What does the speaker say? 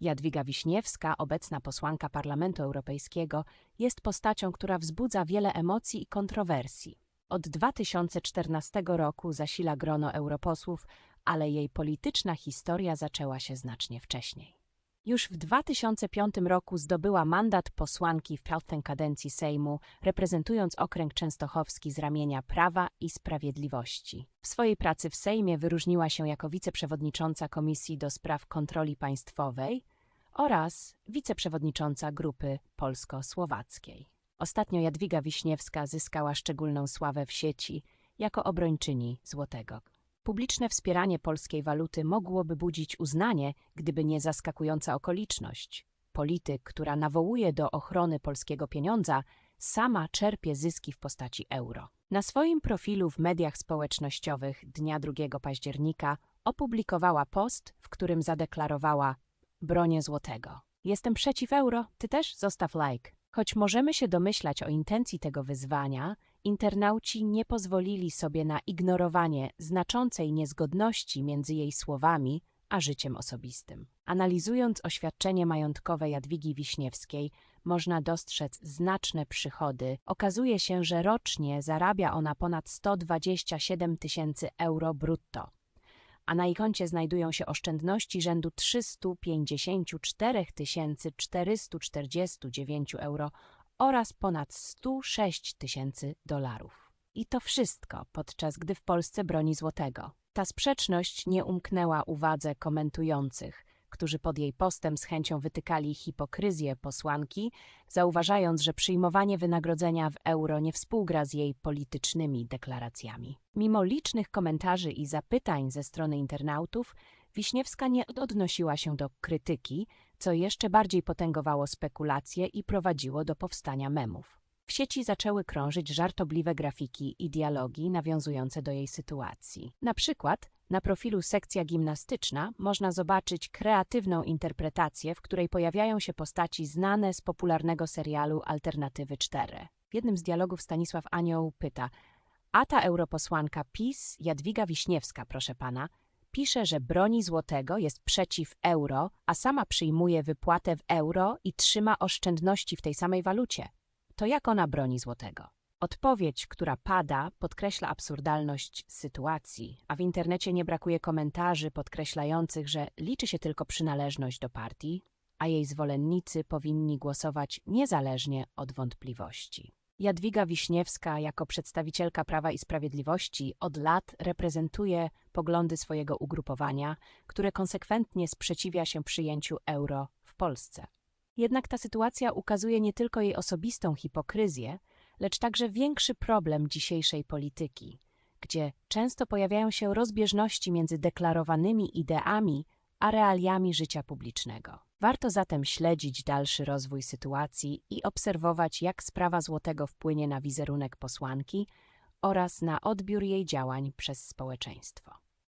Jadwiga Wiśniewska, obecna posłanka Parlamentu Europejskiego, jest postacią, która wzbudza wiele emocji i kontrowersji. Od 2014 roku zasila grono europosłów, ale jej polityczna historia zaczęła się znacznie wcześniej. Już w 2005 roku zdobyła mandat posłanki w piątej kadencji Sejmu, reprezentując okręg częstochowski z ramienia Prawa i Sprawiedliwości. W swojej pracy w Sejmie wyróżniła się jako wiceprzewodnicząca Komisji do Spraw Kontroli Państwowej oraz wiceprzewodnicząca Grupy Polsko-Słowackiej. Ostatnio Jadwiga Wiśniewska zyskała szczególną sławę w sieci jako obrończyni złotego. Publiczne wspieranie polskiej waluty mogłoby budzić uznanie, gdyby nie zaskakująca okoliczność. Polityk, która nawołuje do ochrony polskiego pieniądza, sama czerpie zyski w postaci euro. Na swoim profilu w mediach społecznościowych dnia 2 października opublikowała post, w którym zadeklarowała bronię złotego. Jestem przeciw euro, ty też zostaw like. Choć możemy się domyślać o intencji tego wyzwania, internauci nie pozwolili sobie na ignorowanie znaczącej niezgodności między jej słowami a życiem osobistym. Analizując oświadczenie majątkowe Jadwigi Wiśniewskiej, można dostrzec znaczne przychody. Okazuje się, że rocznie zarabia ona ponad 127 tysięcy euro brutto a na jej koncie znajdują się oszczędności rzędu 354 449 euro oraz ponad 106 tysięcy dolarów. I to wszystko, podczas gdy w Polsce broni złotego. Ta sprzeczność nie umknęła uwadze komentujących, którzy pod jej postem z chęcią wytykali hipokryzję posłanki, zauważając, że przyjmowanie wynagrodzenia w euro nie współgra z jej politycznymi deklaracjami. Mimo licznych komentarzy i zapytań ze strony internautów, Wiśniewska nie odnosiła się do krytyki, co jeszcze bardziej potęgowało spekulacje i prowadziło do powstania memów. W sieci zaczęły krążyć żartobliwe grafiki i dialogi nawiązujące do jej sytuacji. Na przykład na profilu sekcja gimnastyczna można zobaczyć kreatywną interpretację, w której pojawiają się postaci znane z popularnego serialu Alternatywy 4. W jednym z dialogów Stanisław Anioł pyta: A ta europosłanka PiS, Jadwiga Wiśniewska, proszę pana, pisze, że broni złotego, jest przeciw euro, a sama przyjmuje wypłatę w euro i trzyma oszczędności w tej samej walucie. To jak ona broni złotego? Odpowiedź, która pada, podkreśla absurdalność sytuacji, a w internecie nie brakuje komentarzy podkreślających, że liczy się tylko przynależność do partii, a jej zwolennicy powinni głosować niezależnie od wątpliwości. Jadwiga Wiśniewska, jako przedstawicielka Prawa i Sprawiedliwości, od lat reprezentuje poglądy swojego ugrupowania, które konsekwentnie sprzeciwia się przyjęciu euro w Polsce. Jednak ta sytuacja ukazuje nie tylko jej osobistą hipokryzję, lecz także większy problem dzisiejszej polityki, gdzie często pojawiają się rozbieżności między deklarowanymi ideami a realiami życia publicznego. Warto zatem śledzić dalszy rozwój sytuacji i obserwować, jak sprawa złotego wpłynie na wizerunek posłanki oraz na odbiór jej działań przez społeczeństwo.